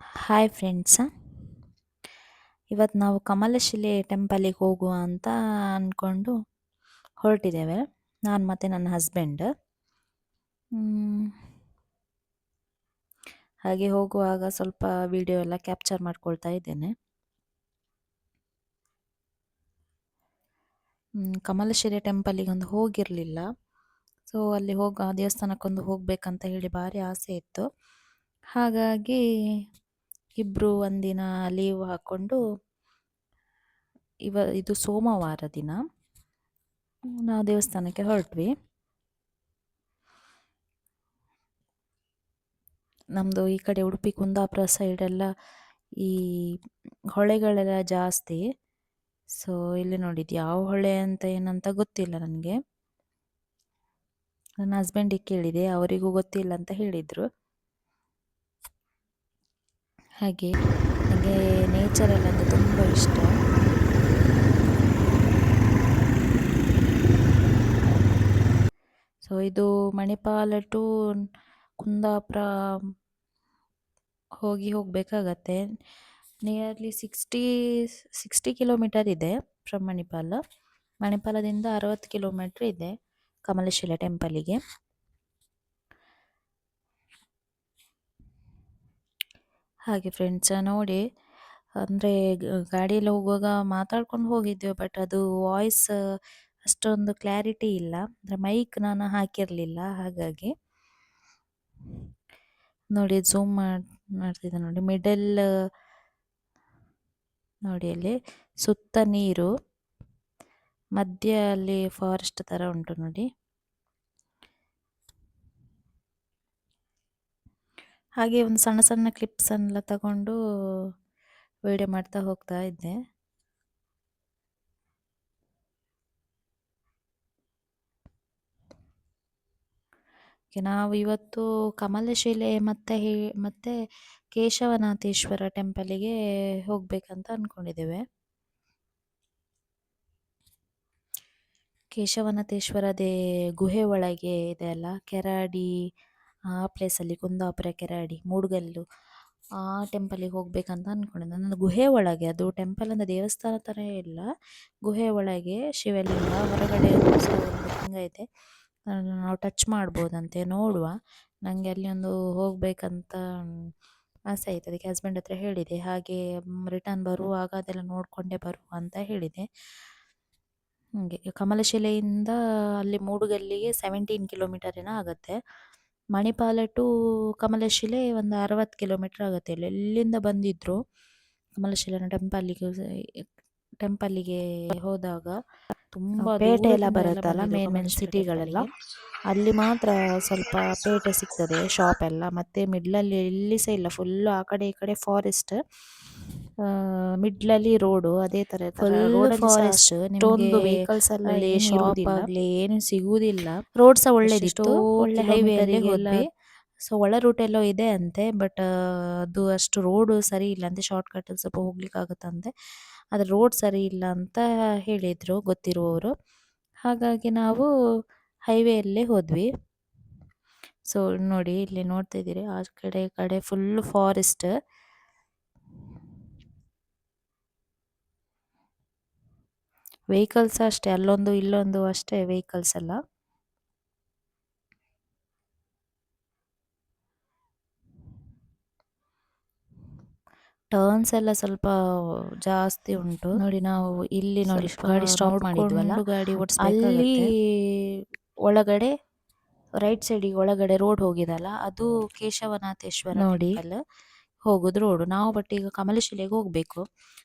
Hi friends ಇವತ್ತು ನಾವು ಕಮಲಶಿಲೆ ಟೆಂಪಲಿಗೆ ಹೋಗುವ ಅಂತ ಅಂದ್ಕೊಂಡು ಹೊರಟಿದ್ದೇವೆ. ನಾನು ಮತ್ತು ನನ್ನ ಹಸ್ಬೆಂಡ್ ಹಾಗೆ ಹೋಗುವಾಗ ಸ್ವಲ್ಪ ವಿಡಿಯೋ ಎಲ್ಲ ಕ್ಯಾಪ್ಚರ್ ಮಾಡ್ಕೊಳ್ತಾ ಇದ್ದೇನೆ. ಕಮಲಶಿಲೆ ಟೆಂಪಲಿಗೆ ಒಂದು ಹೋಗಿರಲಿಲ್ಲ. ಸೊ ಅಲ್ಲಿ ಹೋಗ ದೇವಸ್ಥಾನಕ್ಕೊಂದು ಹೋಗಬೇಕಂತ ಹೇಳಿ ಭಾರಿ ಆಸೆ ಇತ್ತು. ಹಾಗಾಗಿ ಇಬ್ಬರು ಒಂದಿನ ಲೀವ್ ಹಾಕ್ಕೊಂಡು ಇವ, ಇದು ಸೋಮವಾರ ದಿನ ನಾವು ದೇವಸ್ಥಾನಕ್ಕೆ ಹೊರಟ್ವಿ. ನಮ್ಮದು ಈ ಕಡೆ ಉಡುಪಿ, ಕುಂದಾಪುರ ಸೈಡೆಲ್ಲ ಈ ಹೊಳೆಗಳೆಲ್ಲ ಜಾಸ್ತಿ. ಸೊ ಇಲ್ಲಿ ನೋಡಿದ್ದು ಯಾವ ಹೊಳೆ ಅಂತ ಏನಂತ ಗೊತ್ತಿಲ್ಲ ನನಗೆ. ನನ್ನ ಹಸ್ಬೆಂಡಿಗೆ ಕೇಳಿದೆ, ಅವರಿಗೂ ಗೊತ್ತಿಲ್ಲ ಅಂತ ಹೇಳಿದರು. ಹಾಗೆ ನನಗೆ ನೇಚರ್ ಎಲ್ಲ ಅಂದರೆ ತುಂಬ ಇಷ್ಟ. ಸೊ ಇದು ಮಣಿಪಾಲ ಟು ಕುಂದಾಪುರ ಹೋಗಿ ಹೋಗಬೇಕಾಗತ್ತೆ. ನಿಯರ್ಲಿ ಸಿಕ್ಸ್ಟಿ ಸಿಕ್ಸ್ಟಿ ಕಿಲೋಮೀಟರ್ ಇದೆ ಫ್ರಮ್ ಮಣಿಪಾಲ. ಮಣಿಪಾಲದಿಂದ ಅರವತ್ತು ಕಿಲೋಮೀಟ್ರ್ ಇದೆ ಕಮಲಶಿಲೆ ಟೆಂಪಲಿಗೆ ಹಾಗೆ ಫ್ರೆಂಡ್ಸ್ ನೋಡಿ, ಅಂದರೆ ಗಾಡಿಯಲ್ಲಿ ಹೋಗುವಾಗ ಮಾತಾಡ್ಕೊಂಡು ಹೋಗಿದ್ದೆವು ಬಟ್ ಅದು ವಾಯ್ಸ್ ಅಷ್ಟೊಂದು ಕ್ಲಾರಿಟಿ ಇಲ್ಲ. ಅಂದರೆ ಮೈಕ್ ನಾನು ಹಾಕಿರಲಿಲ್ಲ, ಹಾಗಾಗಿ. ನೋಡಿ ಝೂಮ್ ಮಾಡ್, ಮಾಡ್ತಿದ್ದೆ ನೋಡಿ. ಮಿಡಲ್ ನೋಡಿ ಅಲ್ಲಿ, ಸುತ್ತ ನೀರು, ಮಧ್ಯ ಅಲ್ಲಿ ಫಾರೆಸ್ಟ್ ಥರ ಉಂಟು ನೋಡಿ. ಹಾಗೆ ಒಂದು ಸಣ್ಣ ಸಣ್ಣ ಕ್ಲಿಪ್ಸ್ ಎಲ್ಲ ತಗೊಂಡು ವಿಡಿಯೋ ಮಾಡ್ತಾ ಹೋಗ್ತಾ ಇದ್ದೆ. ನಾವು ಇವತ್ತು ಕಮಲಶಿಲೆ ಮತ್ತೆ ಹೇ, ಮತ್ತೆ ಕೇಶವನಾಥೇಶ್ವರ ಟೆಂಪಲಿಗೆ ಹೋಗ್ಬೇಕಂತ ಅನ್ಕೊಂಡಿದ್ದೇವೆ. ಕೇಶವನಾಥೇಶ್ವರದೇ ಗುಹೆ ಒಳಗೆ ಇದೆ ಅಲ್ಲ, ಕೆರಾಡಿ ಆ ಪ್ಲೇಸಲ್ಲಿ ಕುಂದಾಪುರ ಕೆರಾಡಿ, ಮೂಡುಗಲ್ಲು, ಆ ಟೆಂಪಲಿಗೆ ಹೋಗಬೇಕಂತ ಅಂದ್ಕೊಂಡಿದ್ದೆ ನಾನು ಗುಹೆ ಒಳಗೆ, ಅದು ಟೆಂಪಲ್ ಅಂದರೆ ದೇವಸ್ಥಾನ ಥರ ಇಲ್ಲ. ಗುಹೆ ಒಳಗೆ ಶಿವಲಿಂಗ, ಹೊರಗಡೆ ಒಂದು ನಾವು ಟಚ್ ಮಾಡ್ಬೋದಂತೆ ನೋಡುವ. ನನಗೆ ಅಲ್ಲಿ ಒಂದು ಹೋಗಬೇಕಂತ ಆಸೆ ಆಯ್ತು ಅದಕ್ಕೆ ಹಸ್ಬೆಂಡ್ ಹತ್ರ ಹೇಳಿದೆ. ಹಾಗೆ ರಿಟರ್ನ್ ಬರುವಾಗ ಅದೆಲ್ಲ ನೋಡಿಕೊಂಡೇ ಬರುವ ಅಂತ ಹೇಳಿದೆ. ಹಾಗೆ, ಕಮಲಶಿಲೆಯಿಂದ ಅಲ್ಲಿ ಮೂಡುಗಲ್ಲಿಗೆ ಸೆವೆಂಟೀನ್ ಕಿಲೋಮೀಟರ್ ಏನೋ ಆಗುತ್ತೆ. ಮಣಿಪಾಲ ಟು ಕಮಲಶಿಲೆ ಒಂದು ಅರವತ್ತು ಕಿಲೋಮೀಟರ್ ಆಗುತ್ತೆ. ಇಲ್ಲಿ ಎಲ್ಲಿಂದ ಬಂದಿದ್ರು ಕಮಲಶಿಲೆನ ಟೆಂಪಲ್ಲಿಗೆ ಟೆಂಪಲ್ಲಿಗೆ ಹೋದಾಗ ತುಂಬಾ ಪೇಟೆ ಎಲ್ಲ ಬರುತ್ತಲ್ಲ ಮೇನ್ ಮೇನ್ ಸಿಟಿಗಳೆಲ್ಲ ಅಲ್ಲಿ ಮಾತ್ರ ಸ್ವಲ್ಪ ಪೇಟೆ ಸಿಗ್ತದೆ ಶಾಪ್ ಎಲ್ಲ. ಮತ್ತೆ ಮಿಡ್ಲಲ್ಲಿ ಎಲ್ಲಿ ಸಹ ಇಲ್ಲ ಫುಲ್ ಆ ಕಡೆ ಈ ಕಡೆ ಫಾರೆಸ್ಟ್ ಮಿಡ್ಲಲ್ಲಿ ರೋಡು ಅದೇ ತರ ಫಾರೆಸ್ಟ್ ವೆಹಿಕಲ್ಸ್ ನಿಮ್ಗೆ ಅಲ್ಲಿ ಶಾಪ್. ಆಗ್ಲಿ ಏನು ಸಿಗುವುದಿಲ್ಲ. ರೋಡ್ ಸಹ ಒಳ್ಳೇದಿತ್ತು. ಒಳ್ಳೆ ಹೈವೇ ಅಲ್ಲಿ ಹೋದ್ವಿ. ಸೊ ಒಳ ರೂಟ್ ಎಲ್ಲೋ ಇದೆ ಅಂತೆ ಬಟ್ ಅದು ಅಷ್ಟು ರೋಡ್ ಸರಿ ಇಲ್ಲ ಅಂತೆ. ಶಾರ್ಟ್ ಕಟ್ ಸ್ವಲ್ಪ ಹೋಗ್ಲಿಕ್ಕೆ ಆಗುತ್ತಂತೆ ಆದ್ರೆ ರೋಡ್ ಸರಿ ಇಲ್ಲ ಅಂತ ಹೇಳಿದ್ರು ಗೊತ್ತಿರುವವರು. ಹಾಗಾಗಿ ನಾವು ಹೈವೇಯಲ್ಲೇ ಅಲ್ಲೇ ಹೋದ್ವಿ. ಸೊ ನೋಡಿ ಇಲ್ಲಿ ನೋಡ್ತಾ ಇದ್ದೀರಿ. ಆ ಕಡೆ ಕಡೆ ಫುಲ್ ಫಾರೆಸ್ಟ್ ವೆಹಿಕಲ್ಸ್ ಅಷ್ಟೇ ಅಲ್ಲೊಂದು ಇಲ್ಲೊಂದು ಅಷ್ಟೇ ವೆಹಿಕಲ್ಸ್ ಎಲ್ಲ. ಟರ್ನ್ಸ್ ಎಲ್ಲ ಸ್ವಲ್ಪ ಜಾಸ್ತಿ ಉಂಟು. ನೋಡಿ ನಾವು ಇಲ್ಲಿ ನೋಡಿ ಗಾಡಿ ಸ್ಟಾಪ್ ಮಾಡಿದ್ವಲ್ಲ? ಗಾಡಿ ಅಲ್ಲಿ ಒಳಗಡೆ ರೈಟ್ ಸೈಡಿಗೆ ಒಳಗಡೆ ರೋಡ್ ಹೋಗಿದಲ್ಲ? ಅದು ಕೇಶವನಾಥೇಶ್ವರ ನೋಡಿ. ಟೆಂಪಲ್ ರೋಡು ನಾವು ಬಟ್ ಈಗ ಕಮಲಶಿಲೆಗೆ ಹೋಗಬೇಕು.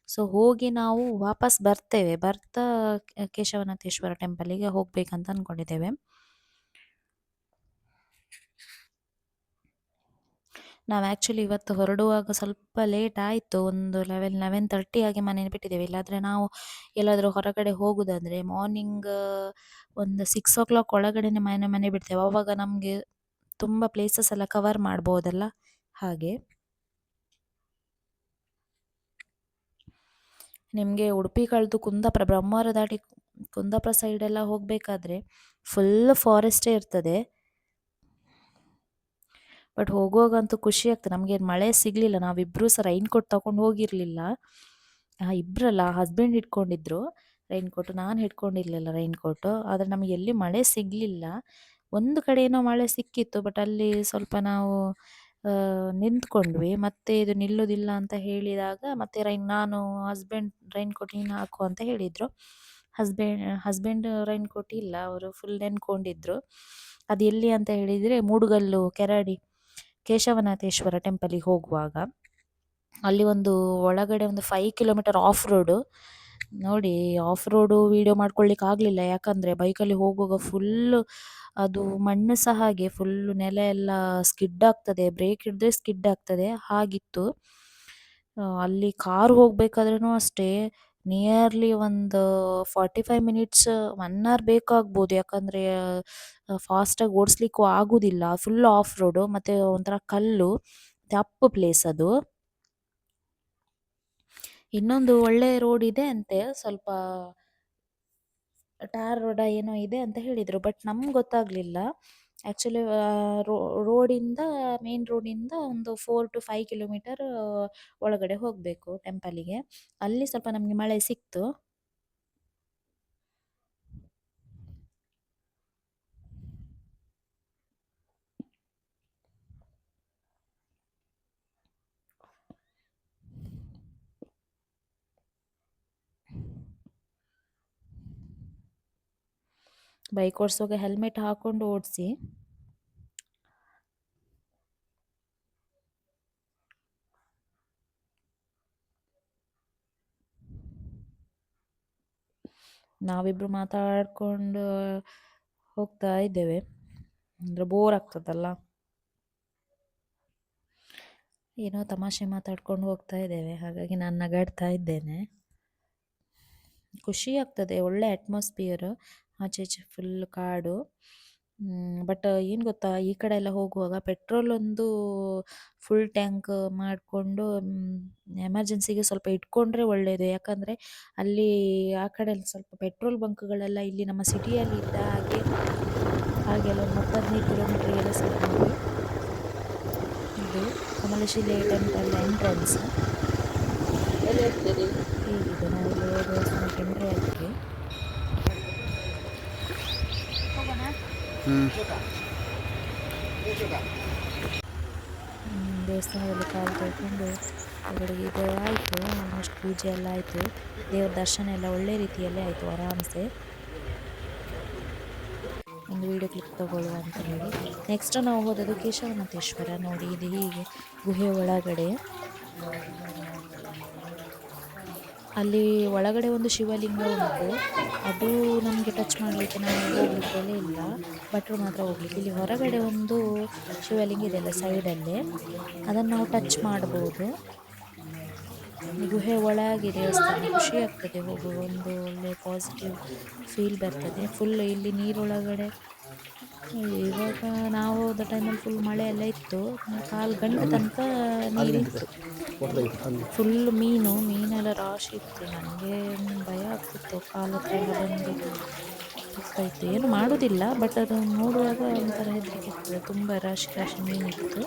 ಸೊ ಹೋಗಿ ನಾವು ವಾಪಸ್ ಬರ್ತೇವೆ. ಬರ್ತಾ ಕೇಶವನಾಥೇಶ್ವರ ಟೆಂಪಲಿಗೆ ಹೋಗಬೇಕಂತ ಅನ್ಕೊಂಡಿದ್ದೇವೆ. ನಾವು ಆ್ಯಕ್ಚುಲಿ ಇವತ್ತು ಹೊರಡುವಾಗ ಸ್ವಲ್ಪ ಲೇಟ್ ಆಯಿತು. ಒಂದು ಲೆವೆನ್ ಲೆವೆನ್ ತರ್ಟಿ ಆಗಿ ಮನೆ ಬಿಟ್ಟಿದ್ದೇವೆ. ಇಲ್ಲಾಂದರೆ ನಾವು ಎಲ್ಲಾದರೂ ಹೊರಗಡೆ ಹೋಗೋದಾದರೆ ಮಾರ್ನಿಂಗ್ ಒಂದು ಸಿಕ್ಸ್ ಓ ಕ್ಲಾಕ್ ಒಳಗಡೆನೆ ಮನೆ ಮನೆ ಬಿಡ್ತೇವೆ. ಅವಾಗ ನಮಗೆ ತುಂಬ ಪ್ಲೇಸಸ್ ಎಲ್ಲ ಕವರ್ ಮಾಡ್ಬೋದಲ್ಲ? ಹಾಗೆ. ನಿಮಗೆ ಉಡುಪಿ ಕಳೆದು ಕುಂದಾಪುರ ಬ್ರಹ್ಮಾವರ ದಾಟಿ ಕುಂದಾಪುರ ಸೈಡೆಲ್ಲ ಹೋಗಬೇಕಾದ್ರೆ ಫುಲ್ ಫಾರೆಸ್ಟೇ ಇರ್ತದೆ. ಬಟ್ ಹೋಗುವಾಗಂತೂ ಖುಷಿ ಆಗ್ತದೆ. ನಮಗೆ ಮಳೆ ಸಿಗಲಿಲ್ಲ. ನಾವಿಬ್ಬರೂ ಸಹ ರೈನ್ ಕೋಟ್ ತಗೊಂಡು ಹೋಗಿರಲಿಲ್ಲ. ಇಬ್ಬರಲ್ಲ ಹಸ್ಬೆಂಡ್ ಹಿಡ್ಕೊಂಡಿದ್ರು. ರೈನ್ ಕೋಟ್ ನಾನು ಹಿಡ್ಕೊಂಡಿರಲಿಲ್ಲ ರೈನ್ ಕೋಟು ಆದರೆ ನಮಗೆ ಎಲ್ಲಿ ಮಳೆ ಸಿಗಲಿಲ್ಲ. ಒಂದು ಕಡೆ ಏನೋ ಮಳೆ ಸಿಕ್ಕಿತ್ತು ಬಟ್ ಅಲ್ಲಿ ಸ್ವಲ್ಪ ನಾವು ನಿಂತ್ಕೊಂಡ್ವಿ. ಮತ್ತೆ ಇದು ನಿಲ್ಲೋದಿಲ್ಲ ಅಂತ ಹೇಳಿದಾಗ ಮತ್ತೆ ರೈನ್ ನಾನು ಹಸ್ಬೆಂಡ್ ರೈನ್ ಕೋಟ್ ನೀನು ಹಾಕು ಅಂತ ಹೇಳಿದ್ರು. ಹಸ್ಬೆಂಡ್ ಹಸ್ಬೆಂಡ್ ರೈನ್ ಕೋಟ್ ಇಲ್ಲ, ಅವರು ಫುಲ್ ನೆನ್ಕೊಂಡಿದ್ರು. ಅದು ಎಲ್ಲಿ ಅಂತ ಹೇಳಿದರೆ ಮೂಡುಗಲ್ಲು ಕೆರಾಡಿ ಕೇಶವನಾಥೇಶ್ವರ ಟೆಂಪಲಿಗೆ ಹೋಗುವಾಗ. ಅಲ್ಲಿ ಒಂದು ಒಳಗಡೆ ಒಂದು ಫೈವ್ ಕಿಲೋಮೀಟರ್ ಆಫ್ ರೋಡು ನೋಡಿ ಆಫ್ ರೋಡು ವಿಡಿಯೋ ಮಾಡ್ಕೊಳ್ಳಿಕ್ಕೆ ಆಗಲಿಲ್ಲ. ಯಾಕಂದರೆ ಬೈಕಲ್ಲಿ ಹೋಗುವಾಗ ಫುಲ್ಲು ಅದು ಮಣ್ಣು ಸಹ ಹಾಗೆ ಫುಲ್ಲು ನೆಲ ಎಲ್ಲ ಸ್ಕಿಡ್ ಆಗ್ತದೆ. ಬ್ರೇಕ್ ಹಿಡಿದ್ರೆ ಸ್ಕಿಡ್ ಆಗ್ತದೆ. ಹಾಗಿತ್ತು. ಅಲ್ಲಿ ಕಾರ್ ಹೋಗಬೇಕಾದ್ರೂ ಅಷ್ಟೇ ನಿಯರ್ಲಿ ಒಂದು forty five minutes one hour ಬೇಕಾಗ್ಬೋದು. ಯಾಕಂದರೆ ಫಾಸ್ಟಾಗಿ ಓಡಿಸ್ಲಿಕ್ಕೂ ಆಗೋದಿಲ್ಲ. ಫುಲ್ ಆಫ್ ರೋಡು ಮತ್ತು ಒಂಥರ ಕಲ್ಲು. ಅಪ್ ಪ್ಲೇಸ್ ಅದು. ಇನ್ನೊಂದು ಒಳ್ಳೆ ರೋಡ್ ಇದೆ ಅಂತೆ, ಸ್ವಲ್ಪ ಟಾರ್ ರೋಡ ಏನೋ ಇದೆ ಅಂತ ಹೇಳಿದರು ಬಟ್ ನಮ್ಗೆ ಗೊತ್ತಾಗಲಿಲ್ಲ. ಆ್ಯಕ್ಚುಲಿ ರೋಡಿಂದ ಮೇನ್ ರೋಡಿಂದ ಒಂದು ಫೋರ್ ಟು ಫೈವ್ ಕಿಲೋಮೀಟರ್ ಒಳಗಡೆ ಹೋಗಬೇಕು ಟೆಂಪಲಿಗೆ ಅಲ್ಲಿ ಸ್ವಲ್ಪ ನಮಗೆ ಮಳೆ ಸಿಕ್ತು. ಬೈಕ್ ಓಡಿಸುವಾಗ ಹೆಲ್ಮೆಟ್ ಹಾಕೊಂಡು ಓಡಿಸಿ. ನಾವಿಬ್ರು ಮಾತಾಡ್ಕೊಂಡು ಹೋಗ್ತಾ ಇದ್ದೇವೆ. ಅಂದರೆ ಬೋರ್ ಆಗ್ತದಲ್ಲ. ಏನೋ ತಮಾಷೆ ಮಾತಾಡ್ಕೊಂಡು ಹೋಗ್ತಾ ಇದ್ದೇವೆ. ಹಾಗಾಗಿ ನಾನು ನಗಾಡ್ತಾ ಇದ್ದೇನೆ. ಖುಷಿ ಆಗ್ತದೆ, ಒಳ್ಳೆ ಅಟ್ಮಾಸ್ಫಿಯರ್ ಆಚೆ ಈಚೆ ಫುಲ್ ಕಾಡು ಬಟ್ ಏನು ಗೊತ್ತಾ, ಈ ಕಡೆ ಎಲ್ಲ ಹೋಗುವಾಗ ಪೆಟ್ರೋಲ್ ಒಂದು ಫುಲ್ ಟ್ಯಾಂಕ್ ಮಾಡಿಕೊಂಡು ಎಮರ್ಜೆನ್ಸಿಗೆ ಸ್ವಲ್ಪ ಇಟ್ಕೊಂಡ್ರೆ ಒಳ್ಳೆಯದು ಯಾಕಂದರೆ ಅಲ್ಲಿ ಆ ಕಡೆ ಸ್ವಲ್ಪ ಪೆಟ್ರೋಲ್ ಬಂಕ್ಗಳೆಲ್ಲ ಇಲ್ಲಿ ನಮ್ಮ ಸಿಟಿಯಲ್ಲಿ ಇದ್ದ ಹಾಗೆ ಹಾಗೆಲ್ಲ ಒಂದು ಹದಿನೈದು ಕಿಲೋಮೀಟ್ರಿಗೆಲ್ಲ ಸಿಗ್ತೀವಿ ಇದು ಕಮಲಶಿಲೆ ಟೆಂಪಲ್ ಎಂಟ್ರೆನ್ಸ್ ಹೇಗಿದೆ. ನಾವು ಎಂಟ್ರಿ ದೇವಸ್ಥಾನದಲ್ಲಿ ಕಾಲು ತೊಳ್ಕೊಂಡು ಅವರಿಗೆ ಇದು ಆಯಿತು ಆಲ್ಮೋಸ್ಟ್ ಪೂಜೆ ಎಲ್ಲ ಆಯಿತು. ದೇವ್ರ ದರ್ಶನ ಎಲ್ಲ ಒಳ್ಳೆ ರೀತಿಯಲ್ಲೇ ಆಯಿತು, ಆರಾಮ್ಸೆ. ಒಂದು ವಿಡಿಯೋ ಕ್ಲಿಪ್ ತಗೊಳ್ಳುವ ಅಂತ ಹೇಳಿ. ನೆಕ್ಸ್ಟ್ ನಾವು ಹೋದದ್ದು ಕೇಶವನಾಥೇಶ್ವರ ನೋಡಿ, ಇದು ಹೀಗೆ ಗುಹೆ ಒಳಗಡೆ. ಅಲ್ಲಿ ಒಳಗಡೆ ಒಂದು ಶಿವಲಿಂಗ ಉಂಟು. ಅದು ನಮಗೆ ಟಚ್ ಮಾಡಲಿಕ್ಕೆ ನಾವು ಹೋಗಲಿಕ್ಕೆ ಇಲ್ಲ. ಭಟ್ರು ಮಾತ್ರ ಹೋಗ್ಲಿಕ್ಕೆ. ಇಲ್ಲಿ ಹೊರಗಡೆ ಒಂದು ಶಿವಲಿಂಗ ಇದೆಯಲ್ಲ ಸೈಡಲ್ಲಿ ಅದನ್ನು ನಾವು ಟಚ್ ಮಾಡ್ಬೋದು. ಗುಹೆ ಒಳಗೆ ದೇವಸ್ಥಾನ ಖುಷಿ ಆಗ್ತದೆ. ಹೋಗುವ ಒಂದು ಒಳ್ಳೆ ಪಾಸಿಟಿವ್ ಫೀಲ್ ಬರ್ತದೆ. ಫುಲ್ ಇಲ್ಲಿ ನೀರೊಳಗಡೆ ಇವಾಗ ನಾವು ಹೋದ ಟೈಮಲ್ಲಿ ಫುಲ್ ಮಳೆ ಎಲ್ಲ ಇತ್ತು. ಕಾಲು ಗಂಟೆ ತನಕ ನೀರಿತ್ತು ಫುಲ್ ಮೀನು ಮೀನೆಲ್ಲ ರಾಶಿ ಇತ್ತು. ನನಗೆ ಭಯ ಆಗ್ತಿತ್ತು. ಕಾಲು ಹತ್ರ ಎಲ್ಲ ಬಂದು ಇತ್ತು ಏನು ಮಾಡೋದಿಲ್ಲ ಬಟ್ ಅದು ನೋಡುವಾಗ ಒಂಥರ ಹೆದರಿಕೆ ಇರ್ತದೆ ತುಂಬ ರಾಶಿ ರಾಶಿ ಮೀನಿತ್ತು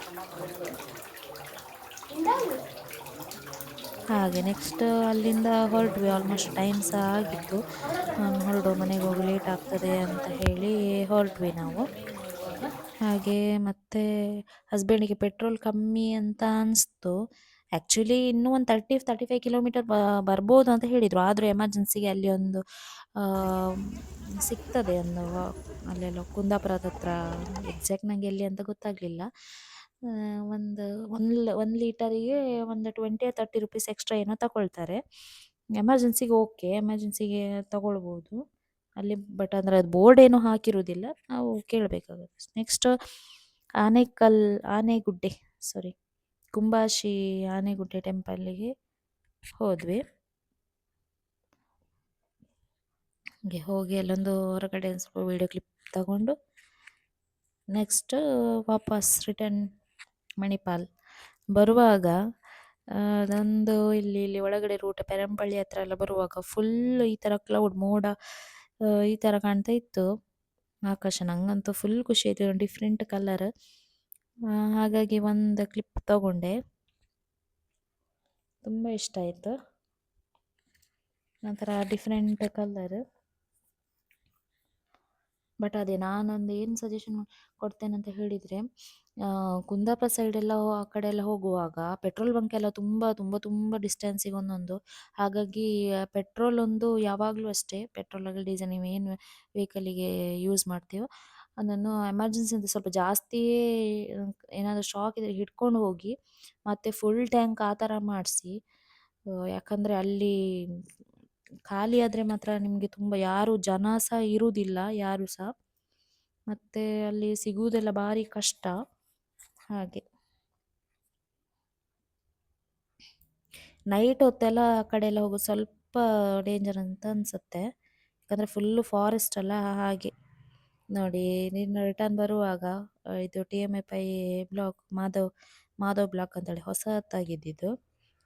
ಹಾಗೆ ನೆಕ್ಸ್ಟ್ ಅಲ್ಲಿಂದ ಹೊರಟ್ವಿ. ಆಲ್ಮೋಸ್ಟ್ ಟೈಮ್ ಸಹ ಆಗಿತ್ತು. ಹೊರಡು ಮನೆಗೆ ಹೋಗಿ ಲೇಟ್ ಆಗ್ತದೆ ಅಂತ ಹೇಳಿ ಹೊರಟ್ವಿ ನಾವು. ಹಾಗೆ ಮತ್ತೆ ಹಸ್ಬೆಂಡಿಗೆ ಪೆಟ್ರೋಲ್ ಕಮ್ಮಿ ಅಂತ ಅನಿಸ್ತು. ಆ್ಯಕ್ಚುಲಿ ಇನ್ನೂ ಒಂದು ತರ್ಟಿ ತರ್ಟಿ ಫೈವ್ ಕಿಲೋಮೀಟರ್ ಬರ್ಬೋದು ಅಂತ ಹೇಳಿದರು. ಆದರೂ ಎಮರ್ಜೆನ್ಸಿಗೆ ಅಲ್ಲಿ ಒಂದು ಸಿಗ್ತದೆ ಒಂದು, ಅಲ್ಲೆಲ್ಲ ಕುಂದಾಪುರದ ಹತ್ರ. ಎಕ್ಸಾಕ್ಟ್ ನನಗೆ ಎಲ್ಲಿ ಅಂತ ಗೊತ್ತಾಗಲಿಲ್ಲ. ಒಂದು ಒಂದು ಒಂದು ಲೀಟರಿಗೆ ಒಂದು ಟ್ವೆಂಟಿ ತರ್ಟಿ ರುಪೀಸ್ ಎಕ್ಸ್ಟ್ರಾ ಏನೋ ತಗೊಳ್ತಾರೆ ಎಮರ್ಜೆನ್ಸಿಗೆ ಓಕೆ ಎಮರ್ಜೆನ್ಸಿಗೆ ತಗೊಳ್ಬೋದು. ಅಲ್ಲಿ ಬಟ್ ಅಂದರೆ ಅದು ಬೋರ್ಡ್ ಏನೂ ಹಾಕಿರೋದಿಲ್ಲ. ನಾವು ಕೇಳಬೇಕಾಗುತ್ತೆ. ನೆಕ್ಸ್ಟ್ ಆನೆಕಲ್, ಆನೆಗುಡ್ಡೆ ಸಾರಿ ಕುಂಬಾಶಿ ಆನೆಗುಡ್ಡೆ ಟೆಂಪಲ್ಲಿಗೆ ಹೋದ್ವಿ. ಹಾಗೆ ಹೋಗಿ ಅಲ್ಲೊಂದು ಹೊರಗಡೆ ವೀಡಿಯೋ ಕ್ಲಿಪ್ ತಗೊಂಡು ನೆಕ್ಸ್ಟ್ ವಾಪಸ್ ರಿಟರ್ನ್ ಮಣಿಪಾಲ್ ಬರುವಾಗ ಅದೊಂದು ಇಲ್ಲಿ ಇಲ್ಲಿ ಒಳಗಡೆ ರೂಟ್ ಪೆರಂಪಳ್ಳಿ ಹತ್ರ ಎಲ್ಲ ಬರುವಾಗ ಫುಲ್ ಈ ಥರ ಕ್ಲೌಡ್ ಮೋಡ ಈ ಥರ ಕಾಣ್ತಾ ಇತ್ತು. ಆಕಾಶ ನಂಗಂತೂ ಫುಲ್ ಖುಷಿ ಆಯಿತು. ಡಿಫ್ರೆಂಟ್ ಕಲರ್ ಹಾಗಾಗಿ ಒಂದು ಕ್ಲಿಪ್ ತಗೊಂಡೆ. ತುಂಬ ಇಷ್ಟ ಆಯಿತು. ನಂತರ ಡಿಫ್ರೆಂಟ್ ಕಲರ್ ಬಟ್ ಅದೇ ನಾನೊಂದು ಏನು ಸಜೆಷನ್ ಕೊಡ್ತೇನೆ ಅಂತ ಹೇಳಿದರೆ ಕುಂದಾಪುರ ಸೈಡೆಲ್ಲ ಆ ಕಡೆ ಎಲ್ಲ ಹೋಗುವಾಗ ಪೆಟ್ರೋಲ್ ಬಂಕ್ ಎಲ್ಲ ತುಂಬ ತುಂಬ ತುಂಬ ಡಿಸ್ಟೆನ್ಸಿಗೆ ಒಂದೊಂದು. ಹಾಗಾಗಿ ಪೆಟ್ರೋಲ್ ಒಂದು ಯಾವಾಗಲೂ ಅಷ್ಟೇ ಪೆಟ್ರೋಲ್ ಆಗಲಿ ಡೀಸೆಲ್ ನೀವು ಏನು ವೆಹಿಕಲಿಗೆ ಯೂಸ್ ಮಾಡ್ತೀವೋ ಅದನ್ನು ಎಮರ್ಜೆನ್ಸಿ ಅಂತ ಸ್ವಲ್ಪ ಜಾಸ್ತಿಯೇ ಏನಾದರೂ ಶಾಕ್ ಇದ್ದರೆ ಹಿಡ್ಕೊಂಡು ಹೋಗಿ, ಮತ್ತೆ ಫುಲ್ ಟ್ಯಾಂಕ್ ಆ ಥರ ಮಾಡಿಸಿ. ಯಾಕಂದರೆ ಅಲ್ಲಿ ಖಾಲಿ ಆದರೆ ಮಾತ್ರ ನಿಮಗೆ ತುಂಬ, ಯಾರು ಜನ ಸಹ ಇರುವುದಿಲ್ಲ ಯಾರು ಸಹ. ಮತ್ತು ಅಲ್ಲಿ ಸಿಗುವುದೆಲ್ಲ ಭಾರಿ ಕಷ್ಟ. ಹಾಗೆ. ನೈಟ್ ಹೊತ್ತೆಲ್ಲ ಆ ಕಡೆ ಎಲ್ಲ ಹೋಗೋದು ಸ್ವಲ್ಪ ಡೇಂಜರ್ ಅಂತ ಅನಿಸುತ್ತೆ. ಯಾಕಂದರೆ ಫುಲ್ಲು ಫಾರೆಸ್ಟ್ ಅಲ್ಲ, ಹಾಗೆ. ನೋಡಿ, ನೀನು ರಿಟರ್ನ್ ಬರುವಾಗ ಇದು T M A Pai block Madhav Madhav block ಅಂತೇಳಿ ಹೊಸತ್ತಾಗಿದ್ದಿದ್ದು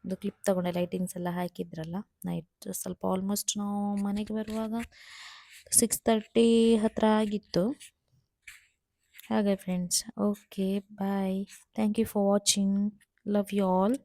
ಒಂದು ಕ್ಲಿಪ್ ತಗೊಂಡೆ ಲೈಟಿಂಗ್ಸ್ ಎಲ್ಲ ಹಾಕಿದ್ರಲ್ಲ ನೈಟ್ ಸ್ವಲ್ಪ ಆಲ್ಮೋಸ್ಟ್ ನಾವು ಮನೆಗೆ ಬರುವಾಗ ಸಿಕ್ಸ್ ತರ್ಟಿ ಹತ್ತಿರ ಆಗಿತ್ತು. ಹಾಗೆ friends okay bye thank you for watching love you all